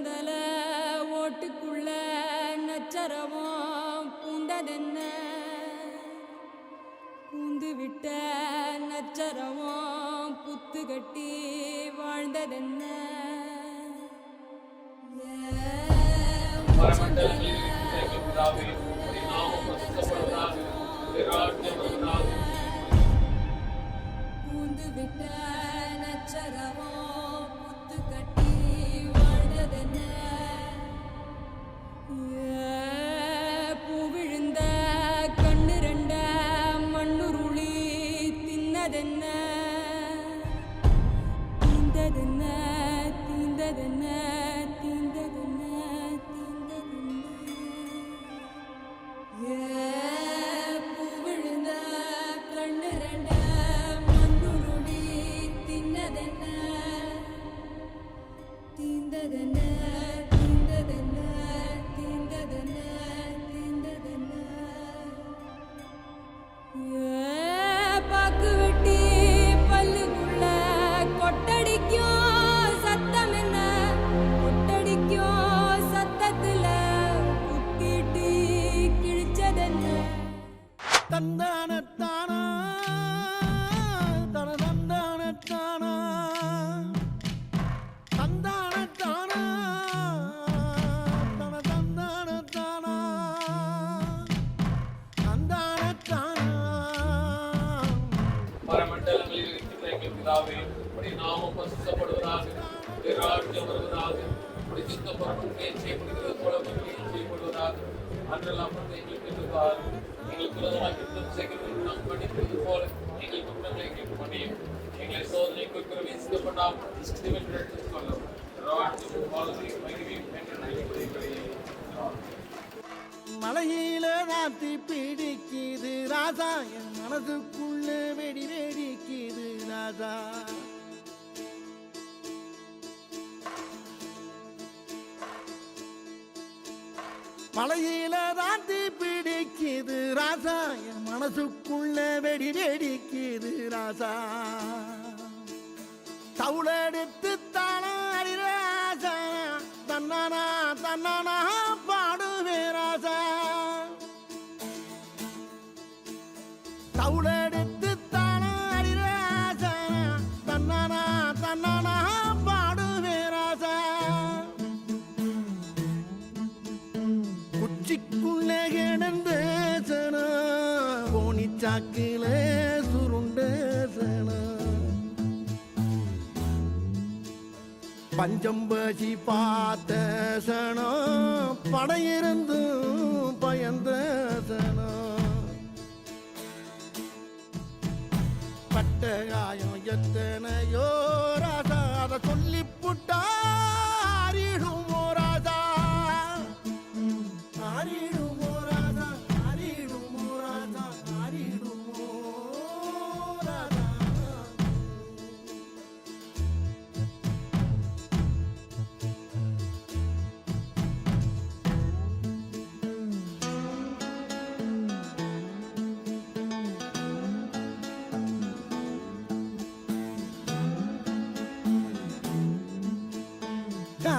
உச்சந்தல ஓட்டுக்குள்ள நச்சரவம் பூந்ததென்ன? பூந்து விட்ட நச்சரவம் புத்து கட்டி வாழ்ந்ததென்ன? பூந்து விட்ட நச்சரவம் இருக்கிற எங்கள் நாமம் பரிசுத்தப்படுவதாக. உம்முடைய வருவதாக. உம்முடைய சித்தம் செய்யப்படுகிறது போல செய்யப்படுவதாக. அன்றெல்லாம் எங்களுக்கு இன்று எங்களுக்கு விரோதமாக யுத்தம் நாம் மன்னிப்பது போல எங்கள் குற்றங்களை எங்களுக்கு எங்களை சோதனைக்கு பிரவேசிக்கப்படாமல் கொள்ளும். மலையில நாத்தி பிடிக்குது. ராஜா என் மனதுக்குள்ள வெடி வெடிக்குது. ராஜா. மலையில நாத்தி பிடிக்குது. ராஜா என் மனசுக்குள்ள வெடி வெடிக்குது. ராஜா. தவுளெடுத்து தானா ராஜா. தன்னானா தன்னானா பஞ்சம்பசி பார்த்த சனம் படையிருந்தும் பயந்த சனம். பட்ட காயம் எத்தனையோ ராஜா அதை சொல்லி புட்டாரிடுமோ ராஜா. ஆரிடுமோ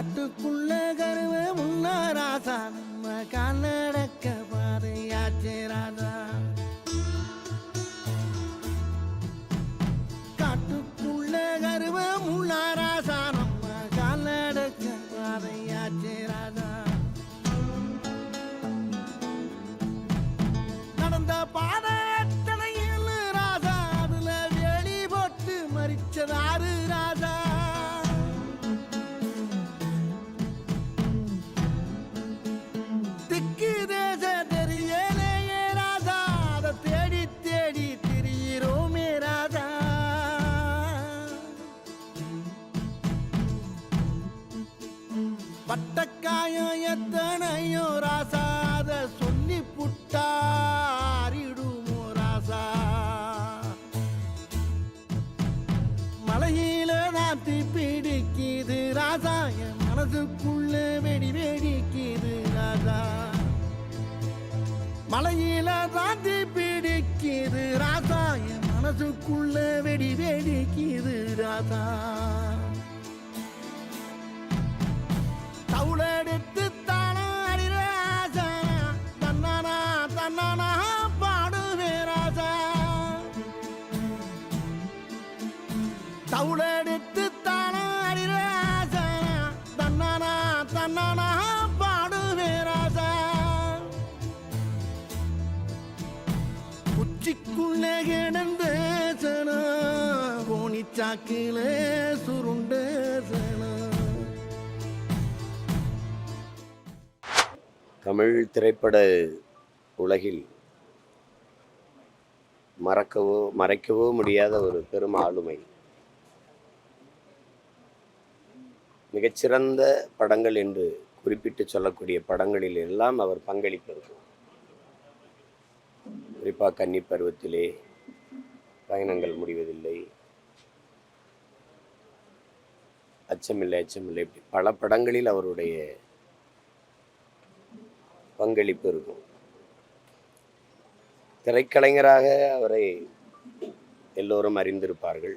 காட்டுக்குள்ள கருவ முன்ன ராசா நம்ம கண்ணடக்க பாதையாச்சே ராஜா மனசுக்குள்ள வெடி வெடிக்குது ராசா சாக்கிலே சுருண்ட தமிழ் திரைப்பட உலகில் மறக்கவோ மறைக்கவோ முடியாத ஒரு பெரும் ஆளுமை. மிகச்சிறந்த படங்கள் என்று குறிப்பிட்டு சொல்லக்கூடிய படங்களில் எல்லாம் அவர் பங்களிப்பு இருக்கும் குறிப்பாக கன்னி பருவத்திலே பயணங்கள் முடிவதில்லை. அச்சமில்லை அச்சமில்லை. இப்படி பல படங்களில் அவருடைய பங்களிப்பு இருக்கும். திரைக்கலைஞராக அவரை எல்லோரும் அறிந்திருப்பார்கள்.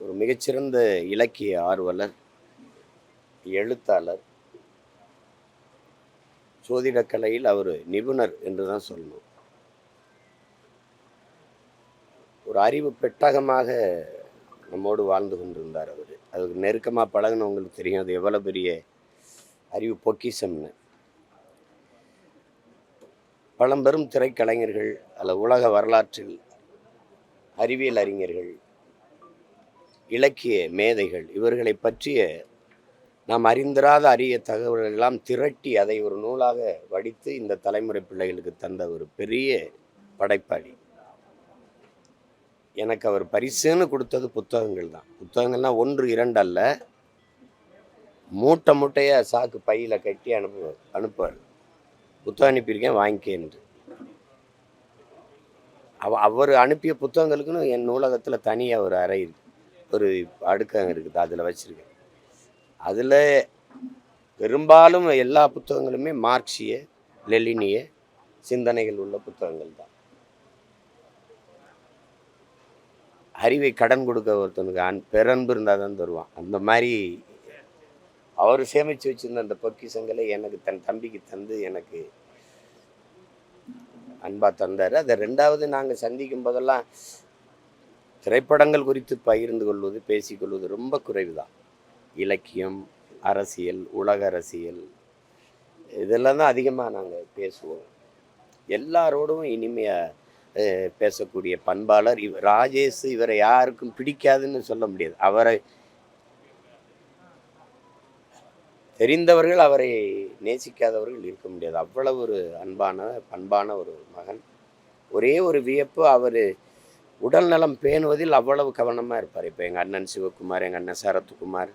ஒரு மிகச்சிறந்த இலக்கிய ஆர்வலர் எழுத்தாளர் சோதிடக்கலையில் அவர் நிபுணர் என்று தான் சொல்லணும். ஒரு அறிவு பெட்டகமாக நம்மோடு வாழ்ந்து கொண்டிருந்தார் அவர். அதுக்கு நெருக்கமாக பழகினவங்களுக்கு தெரியும். அது எவ்வளோ பெரிய அறிவு பொக்கிசம்னு பழம்பெரும் திரைக்கலைஞர்கள் அல்ல உலக வரலாற்றில் அறிவியல் அறிஞர்கள் இலக்கிய மேதைகள் இவர்களை பற்றிய நாம் அறிந்திராத அரிய தகவல்கள் எல்லாம் திரட்டி அதை ஒரு நூலாக வடித்து இந்த தலைமுறை பிள்ளைகளுக்கு தந்த ஒரு பெரிய படைப்பாளி. எனக்கு அவர் பரிசுன்னு கொடுத்தது புத்தகங்கள் தான். புத்தகங்கள்லாம் ஒன்று இரண்டு அல்ல. மூட்டை மூட்டையாக சாக்கு பையில் கட்டி அனுப்புவார் அனுப்புவார். புத்தகம் அனுப்பியிருக்கேன் வாங்கிக்கேன்று அவ அவர் அனுப்பிய புத்தகங்களுக்குன்னு என் நூலகத்தில் தனியாக ஒரு அறை ஒரு அடுக்கம் இருக்குது அதில் வச்சுருக்கேன். அதில் பெரும்பாலும் எல்லா புத்தகங்களுமே மார்க்சிய லெலினிய சிந்தனைகள் உள்ள புத்தகங்கள் தான். அறிவை கடன் கொடுக்க ஒருத்தனுக்கு அன் பெரன்பு இருந்தால் தான் தருவான். அந்த மாதிரி அவர் சேமித்து வச்சிருந்த அந்த பொக்கிஷங்களை எனக்கு தன் தம்பிக்கு தந்து எனக்கு அன்பாக தந்தார். அதை ரெண்டாவது நாங்கள் சந்திக்கும் போதெல்லாம் திரைப்படங்கள் குறித்து பகிர்ந்து கொள்வது பேசிக்கொள்வது ரொம்ப குறைவு தான் இலக்கியம் அரசியல் உலக அரசியல் இதெல்லாம் தான் அதிகமாக நாங்கள் பேசுவோம். எல்லாரோடும் இனிமையாக பேசக்கூடிய பண்பாளர் இவ் ராஜேஷ் இவரை யாருக்கும் பிடிக்காதுன்னு சொல்ல முடியாது. அவரை தெரிந்தவர்கள் அவரை நேசிக்காதவர்கள் இருக்க முடியாது. அவ்வளவு ஒரு அன்பான பண்பான ஒரு மகன். ஒரே ஒரு வியப்பு அவர் உடல் நலம் பேணுவதில் அவ்வளவு கவனமாக இருப்பார். இப்போ எங்கள் அண்ணன் சிவகுமார் எங்கள் அண்ணன் சரத்குமார்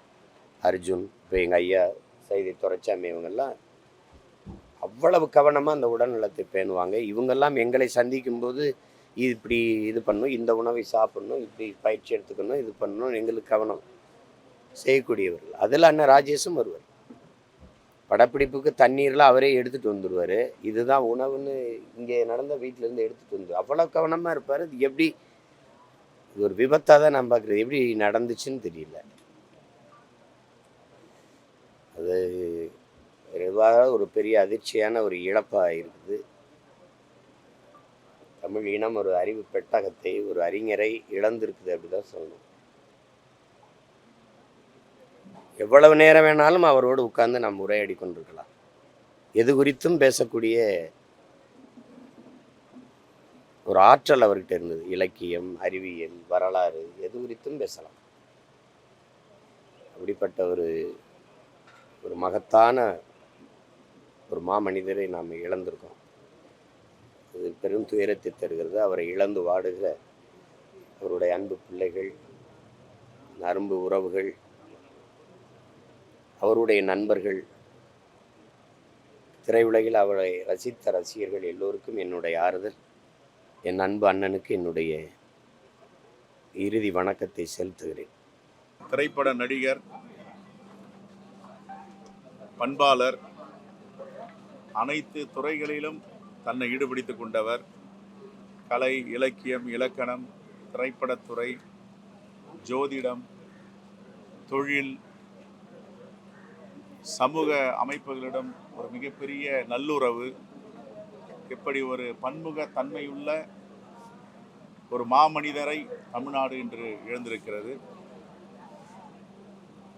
அர்ஜுன் இப்போ எங்கள் ஐயா சைதி துரைச்சாமி இவங்கெல்லாம் அவ்வளவு கவனமாக அந்த உடல்நலத்தை பேணுவாங்க. இவங்கெல்லாம் எங்களை சந்திக்கும்போது இது இப்படி இது பண்ணணும் இந்த உணவை சாப்பிடணும் இப்படி பயிற்சி எடுத்துக்கணும் இது பண்ணணும் எங்களுக்கு கவனம் செய்யக்கூடியவர்கள். அதில் அண்ணன் ராஜேஷும் வருவார். படப்பிடிப்புக்கு தண்ணீர்லாம் அவரே எடுத்துகிட்டு வந்துடுவார் இதுதான் உணவுன்னு இங்கே நடந்த வீட்டிலேருந்து எடுத்துகிட்டு வந்து அவ்வளோ கவனமாக இருப்பார். இது எப்படி இது ஒரு விபத்தாக தான் நான் பார்க்குறது எப்படி நடந்துச்சுன்னு தெரியல. அது எவ்வாறு ஒரு பெரிய அதிர்ச்சியான ஒரு இழப்பாக இருக்குது. தமிழ் இனம் ஒரு அறிவு பெட்டகத்தை ஒரு அறிஞரை இழந்திருக்குது அப்படிதான் சொல்லணும். எவ்வளவு நேரம் வேணாலும் அவரோடு உட்கார்ந்து நாம் உரையாடி கொண்டிருக்கலாம். எது குறித்தும் பேசக்கூடிய ஒரு ஆற்றல் அவர்கிட்ட இருந்தது. இலக்கியம் அறிவியல் வரலாறு எது குறித்தும் பேசலாம். அப்படிப்பட்ட ஒரு ஒரு மகத்தான ஒரு மாமனிதரை நாம் இழந்திருக்கோம். இது பெரும் துயரத்தை தருகிறது. அவரை இழந்து வாடுகிற அவருடைய அன்பு பிள்ளைகள் நரம்பு உறவுகள் அவருடைய நண்பர்கள் திரையுலகில் அவரை ரசித்த ரசிகர்கள் எல்லோருக்கும் என்னுடைய ஆறுதல். என் அன்பு அண்ணனுக்கு என்னுடைய இறுதி வணக்கத்தை செலுத்துகிறேன். திரைப்பட நடிகர் பண்பாளர் அனைத்து துறைகளிலும் தன்னை ஈடுபடுத்திக் கொண்டவர். கலை இலக்கியம் இலக்கணம் திரைப்படத்துறை ஜோதிடம் தொழில் சமூக அமைப்புகளிடம் ஒரு மிகப்பெரிய நல்லுறவு எப்படி ஒரு பன்முக தன்மையுள்ள ஒரு மாமனிதரை தமிழ்நாடு இன்று இழந்திருக்கிறது.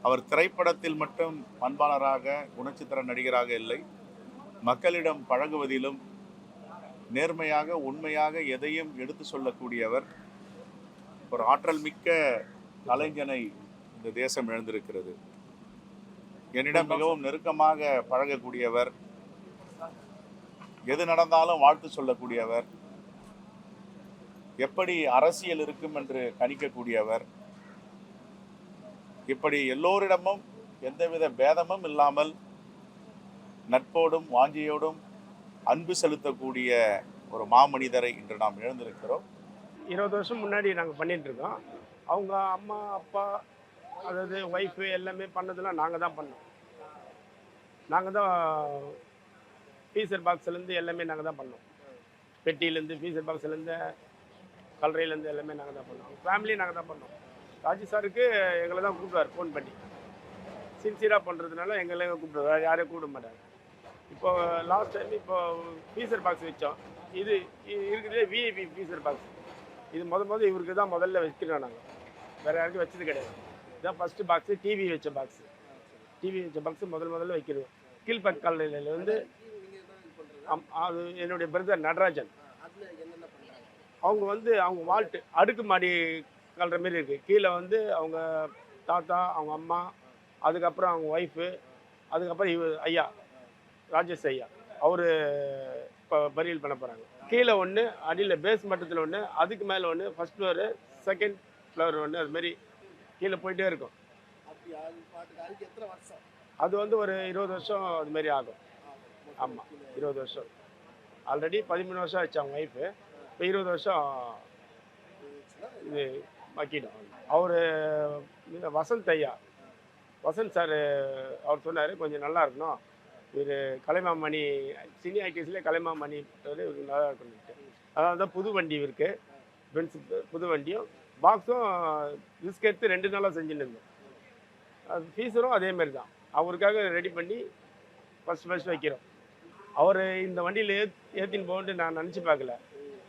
அவர் திரைப்படத்தில் மட்டும் பண்பாளராக குணச்சித்திர நடிகராக இல்லை. மக்களிடம் பழகுவதிலும் நேர்மையாக உண்மையாக எதையும் எடுத்து சொல்லக்கூடியவர் ஒரு ஆற்றல் மிக்க கலைஞனை இந்த தேசம் எழுந்திருக்கிறது என்னிடம் மிகவும் நெருக்கமாக பழகக்கூடியவர் எது நடந்தாலும் வாழ்த்து சொல்லக்கூடியவர் எப்படி அரசியல் இருக்கும் என்று கணிக்கக்கூடியவர் இப்படி எல்லோரிடமும் எந்தவித பேதமும் இல்லாமல் நட்போடும் வாஞ்சியோடும் அன்பு செலுத்தக்கூடிய ஒரு மாமனிதரை இன்று நாம் இழந்திருக்கிறோம். இருபது வருஷம் முன்னாடி நாங்கள் பண்ணிட்டுருக்கோம். அவங்க அம்மா அப்பா அதாவது ஒய்ஃபு எல்லாமே பண்ணதெல்லாம் நாங்கள் தான் பண்ணோம். நாங்கள் தான் ஃபீஸர் பாக்ஸ்லேருந்து எல்லாமே நாங்கள் தான் பண்ணோம். பெட்டியிலேருந்து ஃபீசர் பாக்ஸ்லேருந்து கல்லறையிலேருந்து எல்லாமே நாங்கள் தான் பண்ணோம். ஃபேமிலியும் நாங்கள் தான் பண்ணோம். ராஜி சாருக்கு எங்களை தான் கூப்பிடுவார் ஃபோன் பண்ணி. சின்சியராக பண்ணுறதுனால எங்களை கூப்பிடுவார் யாரையும் கூப்பிட மாட்டாங்க. இப்போ லாஸ்ட் டைம் இப்போ ஃபீஸர் பாக்ஸ் வச்சோம். இது இது விஐபி ஃபீசர் பாக்ஸ் இது முத முதல் இவருக்கு தான் முதல்ல வச்சுருக்கோம் நாங்கள் வேறு யாருக்கும் வச்சது கிடையாது. இதான் ஃபஸ்ட்டு பாக்ஸு டிவி வச்ச பாக்ஸு டிவி வச்ச பாக்ஸு முதல் முதல்ல வைக்கிறது. கீழ்பக் காலையில் வந்து அம்- அது என்னுடைய பிரதர் நடராஜன். அவங்க வந்து அவங்க வால்ட்டு அடுக்கு மாடி கல்ற மாரி இருக்குது கீழே வந்து அவங்க தாத்தா அவங்க அம்மா அதுக்கப்புறம் அவங்க ஒய்ஃபு அதுக்கப்புறம் இவ ஐயா ராஜேஷ் ஐயா. அவர் இப்போ பரியல் பண்ண போகிறாங்க கீழே ஒன்று அடியில் பேஸ் மட்டத்தில் ஒன்று அதுக்கு மேலே ஒன்று ஃபஸ்ட் ஃப்ளோரு செகண்ட் ஃப்ளோர் ஒன்று அதுமாரி கீழே போயிட்டே இருக்கும். அது வந்து ஒரு இருபது வருஷம் அதுமாரி ஆகும். ஆமாம் இருபது வருஷம். ஆல்ரெடி பதிமூணு வருஷம் ஆச்சு அவங்க ஒய்ஃபு இப்போ இருபது வருஷம் இது வக்கிடும் அவர் வசந்த் ஐயா. வசந்த் சார் அவர் சொன்னார் கொஞ்சம் நல்லா இருக்கணும். இவர் கலைமாமணி சினி ஆக்டிவ்ஸ்லேயே கலைமாமணி இவருக்கு நல்லா இருக்கணும். அதாவது தான் புது வண்டி இவருக்கு. பென்ஸ் புது வண்டியும் பாக்ஸும் ரிஸ்க் எடுத்து ரெண்டு நாளாக செஞ்சுன்னு இருந்தோம். அது ஃபீஸரும் அதே மாதிரி தான். அவருக்காக ரெடி பண்ணி ஃபஸ்ட் ஃபஸ்ட் வைக்கிறோம். அவர் இந்த வண்டியில் ஏத் ஏற்றின்னு போகணுன்ட்டு நான் நினச்சி பார்க்கல.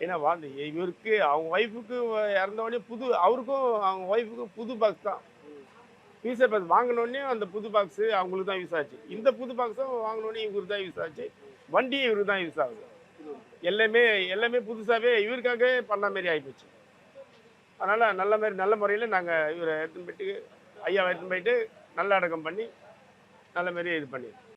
ஏன்னா வாழ்ந்து இவருக்கு அவங்க ஒய்ஃபுக்கு இறந்தவொடனே புது அவருக்கும் அவங்க ஒய்ஃபுக்கும் புது பாக்ஸ் தான். விசா பாஸ் வாங்கினோடனே அந்த புது பாக்ஸு அவங்களுக்கு தான் யூஸ் ஆச்சு. இந்த புது பாக்ஸும் வாங்கினோடனே இவருக்கு தான் யூஸ் ஆச்சு. வண்டியும் இவருக்கு தான் யூஸ் ஆகுது. எல்லாமே எல்லாமே புதுசாகவே இவருக்காகவே பண்ண மாதிரி ஆகிப்போச்சு அதனால் நல்ல மாதிரி நல்ல முறையில் நாங்கள் இவரை எடுத்துன்னு போயிட்டு ஐயாவை எடுத்துன்னு போயிட்டு நல்ல அடக்கம் பண்ணி நல்ல மாதிரி இது பண்ணிடுறோம்